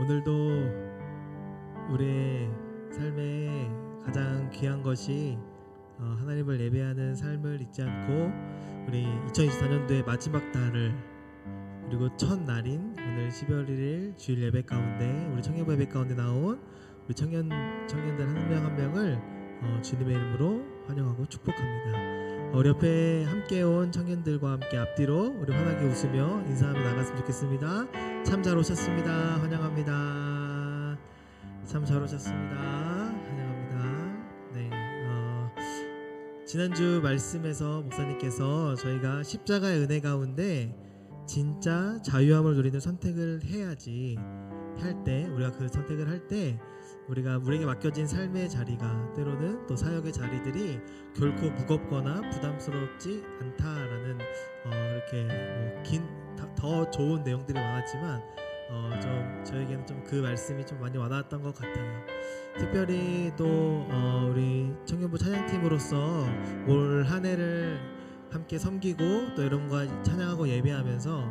오늘도 우리의 삶에 가장 귀한 것이 어, 하나님을 예배하는 삶을 잊지 않고 우리 2024년도의 마지막 달을 그리고 첫 날인 오늘 12월 1일 주일 예배 가운데 우리 청년부 예배 가운데 나온 우리 청년 청년들 한 명 한 명을 어, 주님의 이름으로 환영하고 축복합니다. 어, 우리 옆에 함께 온 청년들과 함께 앞뒤로 우리 환하게 웃으며 인사하며 나갔으면 좋겠습니다. 참 잘 오셨습니다. 환영합니다. 참 잘 오셨습니다. 환영합니다. 네. 어, 지난주 말씀에서 목사님께서 저희가 십자가의 은혜 가운데 진짜 자유함을 누리는 선택을 해야지 할 때 우리가 그 선택을 할 때 우리가 우리에게 맡겨진 삶의 자리가 때로는 또 사역의 자리들이 결코 무겁거나 부담스럽지 않다라는 어, 이렇게 뭐 긴 더 좋은 내용들이 많았지만 어, 좀 저에게는 좀 그 말씀이 좀 많이 와닿았던 것 같아요. 특별히 또 어, 우리 청년부 찬양팀으로서 올 한 해를 함께 섬기고 또 여러분과 찬양하고 예배하면서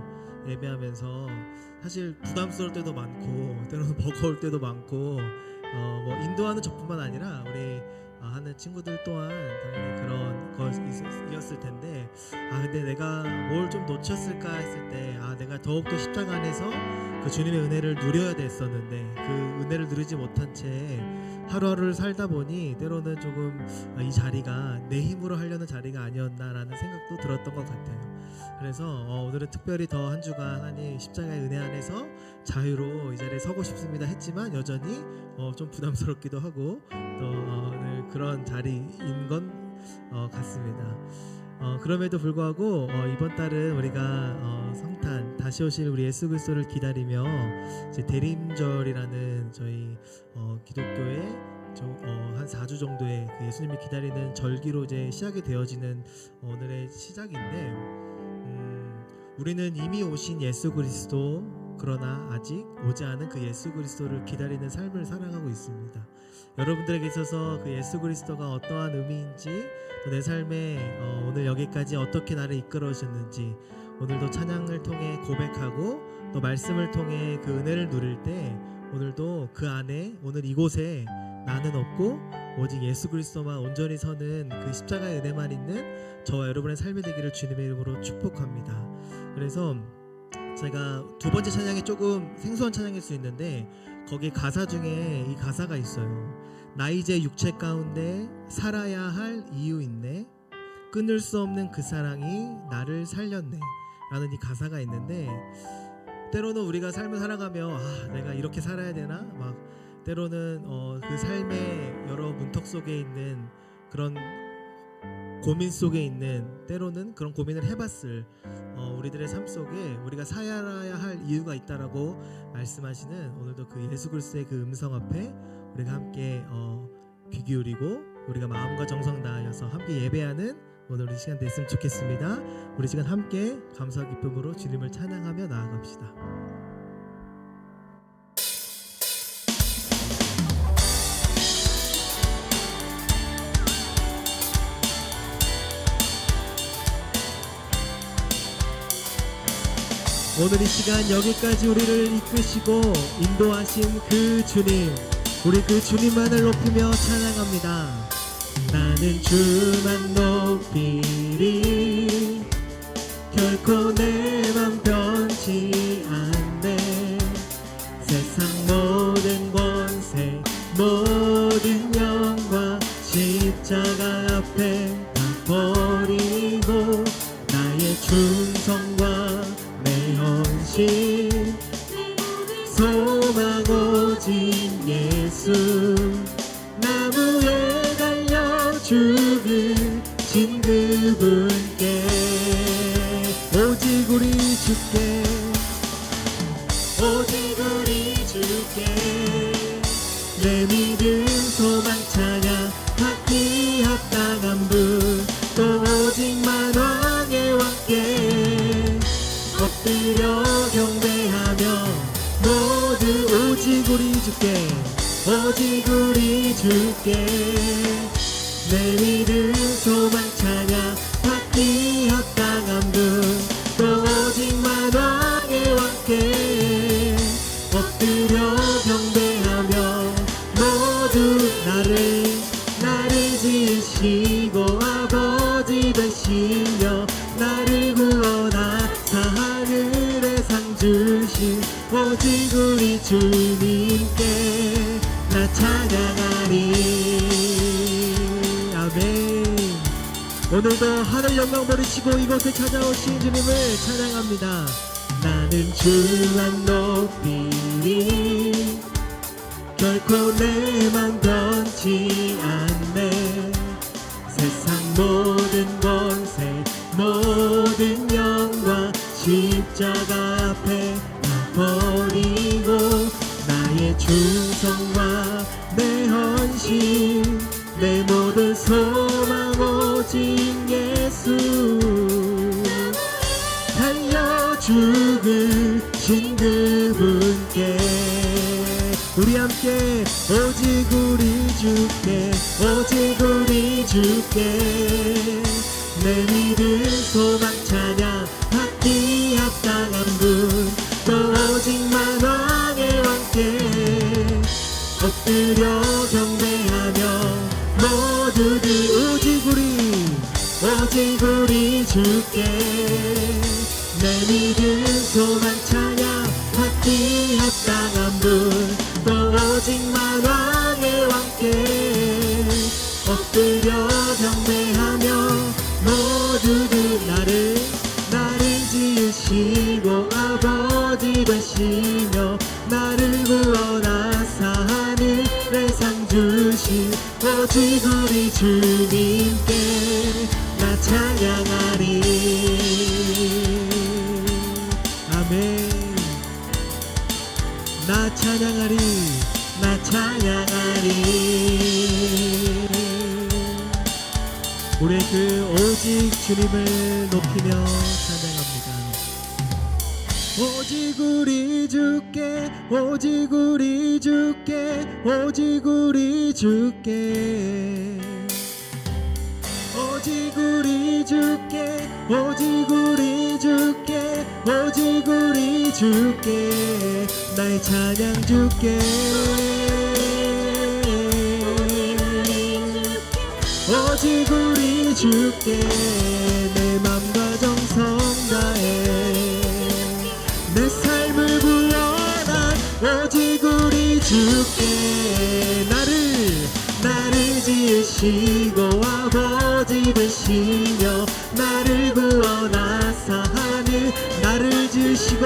예배하면서 사실 부담스러울 때도 많고 때로는 버거울 때도 많고 어, 뭐 인도하는 저뿐만 아니라 우리 어, 하는 친구들 또한 당연히 그런 것이었을 텐데 아 근데 내가 뭘 좀 놓쳤을까 했을 때 아 내가 더욱더 십자가 안에서 그 주님의 은혜를 누려야 됐었는데 그 은혜를 누리지 못한 채 하루하루를 살다 보니 때로는 조금 아, 이 자리가 내 힘으로 하려는 자리가 아니었나라는 생각도 들었던 것 같아요. 그래서 어, 오늘은 특별히 더 한 주간 하나님 십자가의 은혜 안에서 자유로 이 자리에 서고 싶습니다 했지만 여전히 어, 좀 부담스럽기도 하고 또 어, 늘 그런 자리인 건 어, 같습니다. 어, 그럼에도 불구하고 어, 이번 달은 우리가 어, 성탄 다시 오실 우리 예수 그리스도를 기다리며 대림절이라는 저희 어, 기독교의 저, 어, 한 4주 정도의 그 예수님이 기다리는 절기로 이제 시작이 되어지는 오늘의 시작인데 음, 우리는 이미 오신 예수 그리스도 그러나 아직 오지 않은 그 예수 그리스도를 기다리는 삶을 살아가고 있습니다. 여러분들에게 있어서 그 예수 그리스도가 어떠한 의미인지 또내 삶에 어, 오늘 여기까지 어떻게 나를 이끌어 오셨는지 오늘도 찬양을 통해 고백하고 또 말씀을 통해 그 은혜를 누릴 때 오늘도 그 안에 오늘 이곳에 나는 없고 오직 예수 그리스도만 온전히 서는 그 십자가의 은혜만 있는 저와 여러분의 삶이 되기를 주님의 이름으로 축복합니다. 그래서 제가 두 번째 찬양이 조금 생소한 찬양일 수 있는데 거기 가사 중에 이 가사가 있어요. 나 이제 육체 가운데 살아야 할 이유 있네. 끊을 수 없는 그 사랑이 나를 살렸네. 라는 이 가사가 있는데 때로는 우리가 삶을 살아가며 아 내가 이렇게 살아야 되나 막 때로는 어, 그 삶의 여러 문턱 속에 있는 그런 고민 속에 있는 때로는 그런 고민을 해봤을 어, 우리들의 삶 속에 우리가 살아야 할 이유가 있다라고 말씀하시는 오늘도 그 예수 그리스도의 그 음성 앞에 우리가 함께 어, 귀 기울이고 우리가 마음과 정성 다하여서 함께 예배하는 오늘 우리 시간 됐으면 좋겠습니다. 우리 시간 함께 감사 기쁨으로 주님을 찬양하며 나아갑시다. 오늘 이 시간 여기까지 우리를 이끄시고 인도하신 그 주님, 우리 그 주님만을 높이며 찬양합니다. 나는 주만 높이리 결코 내 맘 변치 소망 오직 예수. 나무에 달려 죽으신 그분 주께 오직 우리 주께 내 믿음 소망 찬양 받기 합당한 분또 오직 만 왕의 왕께 엎드려 경배하며 모두 나를 나를 지으시고 아버지 되시며 오직 우리 주님께 나 찬양하리 아멘. 오늘도 하늘 영광 버리시고 이곳에 찾아오신 주님을 찬양합니다. 나는 주만 높이리 결코 내만 변치 않네. 세상 모든 권세 모든 영광 십자가 충성과 내 헌신 내 모든 소망 오직 예수. 달려 죽으신 그분께 우리 함께 오직 우리 주께 오직 우리 주께. 내 믿음 소망 찬양 우리 오직 우리 주께 내 믿음 소망 찬양 받기 합당한 분또 오직 만 왕의 왕께. 엎드려 경배하며 모두들 나를 나를 지으시 오직 우리 주님께 나 찬양하리. 아멘. 나 찬양하리 나 찬양하리. 우리 그 오직 주님을 높이며 오직 우리 주께 오직 우리 주께 오직 우리 주께 오직 우리 주께 오직 우리 주께 오직 우리 주께 나의 찬양 주께 오직 우리 주께 주께 나를 나를 지으시고 아버지 되시며 나를 구원하사 하늘 나를 지으시고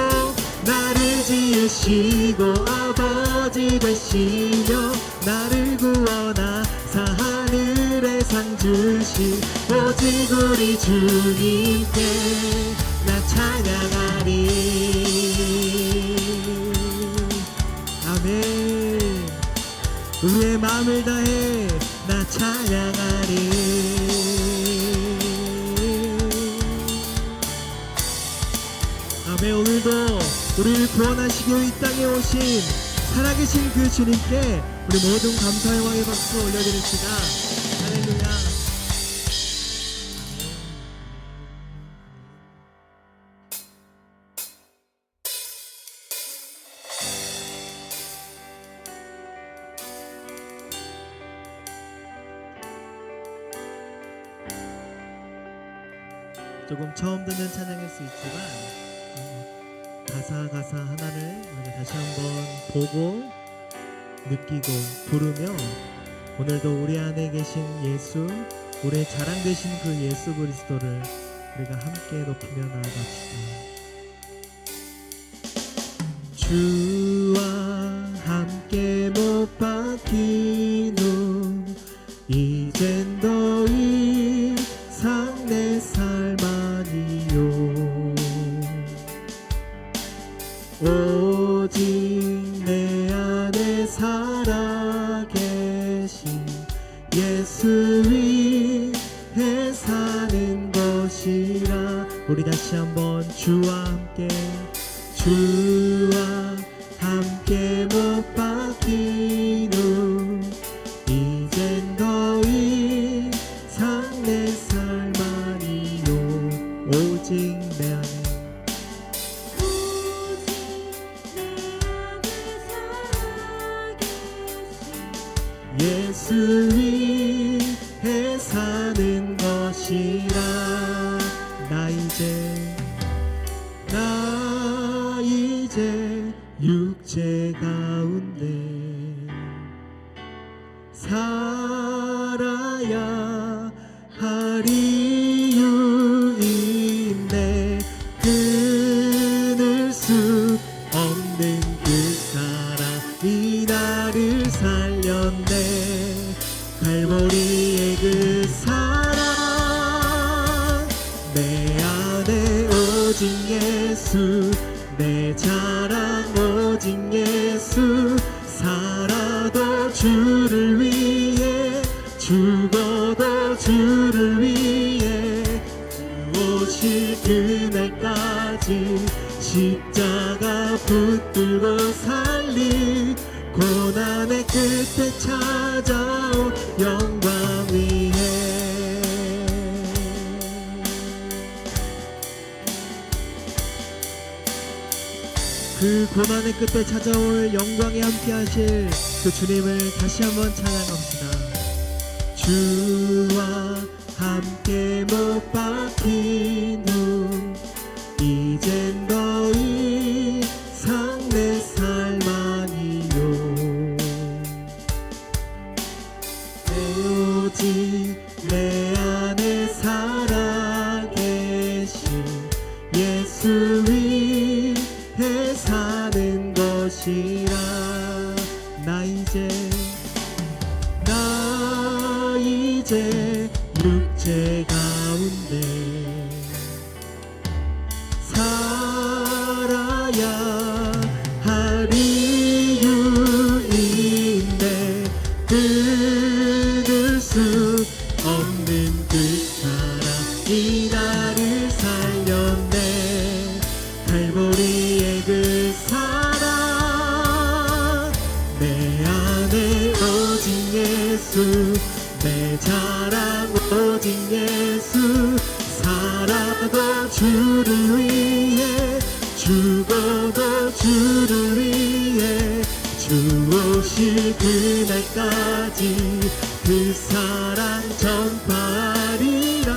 나를 지으시고 아버지 되시며 나를 구원하사 하늘에 상 주신 오직 우리 주님께 나 찬양하리 마음을 다해 나 찬양하리. 아멘 오늘도 우리를 구원하시고 이 땅에 오신 살아계신 그 주님께 우리 모든 감사의 왕의 박수 올려드립시다 처음 듣는 찬양일 수 있지만 어, 가사 가사 하나를 다시 한번 보고 느끼고 부르며 오늘도 우리 안에 계신 예수 우리의 자랑 되신 그 예수 그리스도를 우리가 함께 높이며 나아갑시다. 주와 함께 못 박힌 예수 위해 사는 것이라. 우리 다시 한번 주와 함께 주 예수 위해 사는 것이라 갈보리의 그 사랑. 내 안에 오직 예수 내 자랑 오직 예수. 살아도 주를 위해 죽어도 주를 위해 주 오실 그날까지 십자가 붙들고 살리 고난의 끝에 찾 고난의 끝에 찾아올 영광에 함께 하실 그 주님을 다시 한번 찬양합시다. 주와 함께 못 박힌 후 이젠 것 내 자랑 오직 예수 살아도 주를 위해 죽어도 주를 위해 주 오실 그날까지 그 사랑 전파하리라.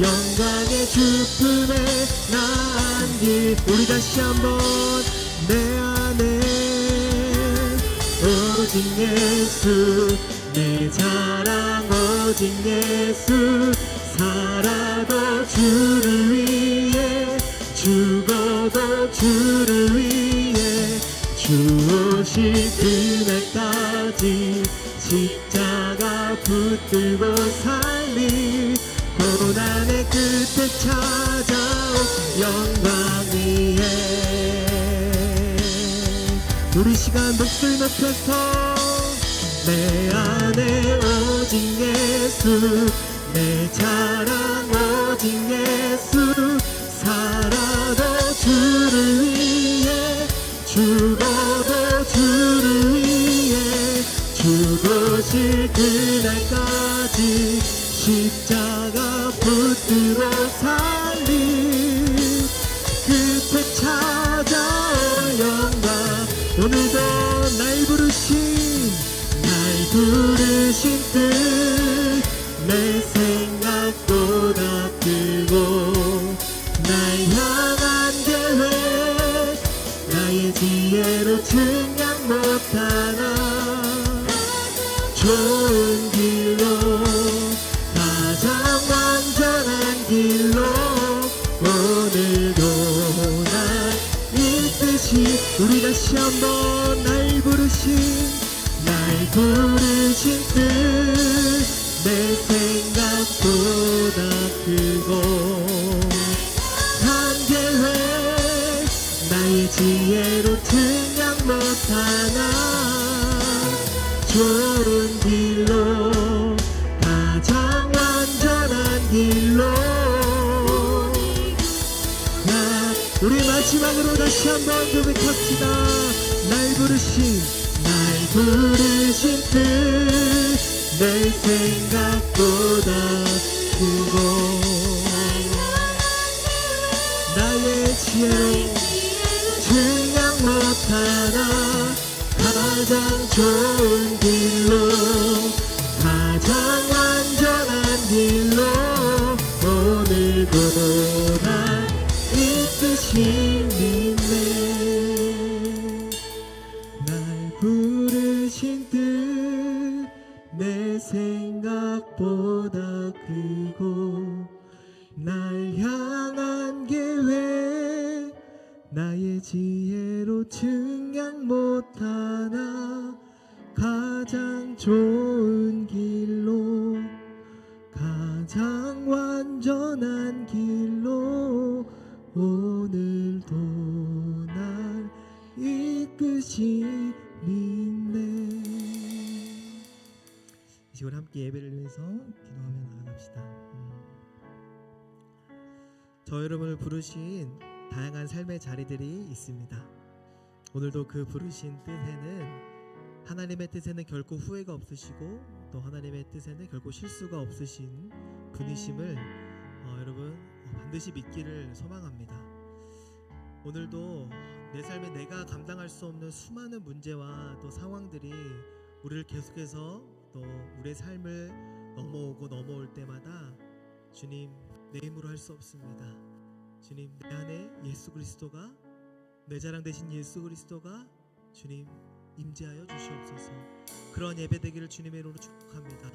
영광의 주품에 나안길 우리 다시 한번 내 안에 오직 예수 내 자랑 오직 예수 살아도 주를 위해 죽어도 주를 위해 주 오실 그날까지 십자가 붙들고 살리 고난의 끝에 찾아온 영광 위에. 우리 시간 목소리 높여서 내 안에 오직 예수 내 자랑 오직 예수 살아도 주를 위해 죽어도 주를 위해 죽으실 그날까지 십자가 붙들어 살리. 끝에 찾아올 영광 오늘도 부르신 뜻 부르신 뜻내 생각보다 크고 한 계획 나의 지혜로 증량 못하나 좋은 길로 가장 완전한 길로 나 우리 마지막으로 다시 한번 고백합시다. 날 부르신 날 부르신 뜻내 생각보다 크고 나의 지혜로 증량 못하나 가장 좋은 길로 가장 안전한 길로 오늘도 날 이끄신 내 생각보다 크고 날 향한 계획 나의 지혜로 증량 못하 함께 예배를 위해서 기도하며 나아갑시다 음. 저 여러분을 부르신 다양한 삶의 자리들이 있습니다. 오늘도 그 부르신 뜻에는 하나님의 뜻에는 결코 후회가 없으시고 또 하나님의 뜻에는 결코 실수가 없으신 분이심을 어, 여러분 어, 반드시 믿기를 소망합니다. 오늘도 내 삶에 내가 감당할 수 없는 수많은 문제와 또 상황들이 우리를 계속해서 또 우리의 삶을 넘어오고 넘어올 때마다 주님 내 힘으로 할 수 없습니다. 주님 내 안에 예수 그리스도가 내 자랑 되신 예수 그리스도가 주님 임재하여 주시옵소서. 그런 예배 되기를 주님의 이름으로 축복합니다.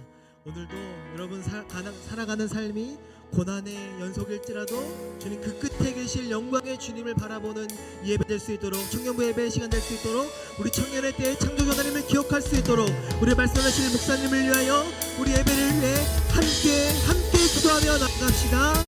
오늘도 여러분 살, 가나, 살아가는 삶이 고난의 연속일지라도 주님 그 끝에 계실 영광의 주님을 바라보는 예배 될 수 있도록 청년부 예배 시간 될 수 있도록 우리 청년의 때에 창조주 하나님을 기억할 수 있도록 우리 말씀하실 목사님을 위하여 우리 예배를 위해 함께 함께 기도하며 나갑시다.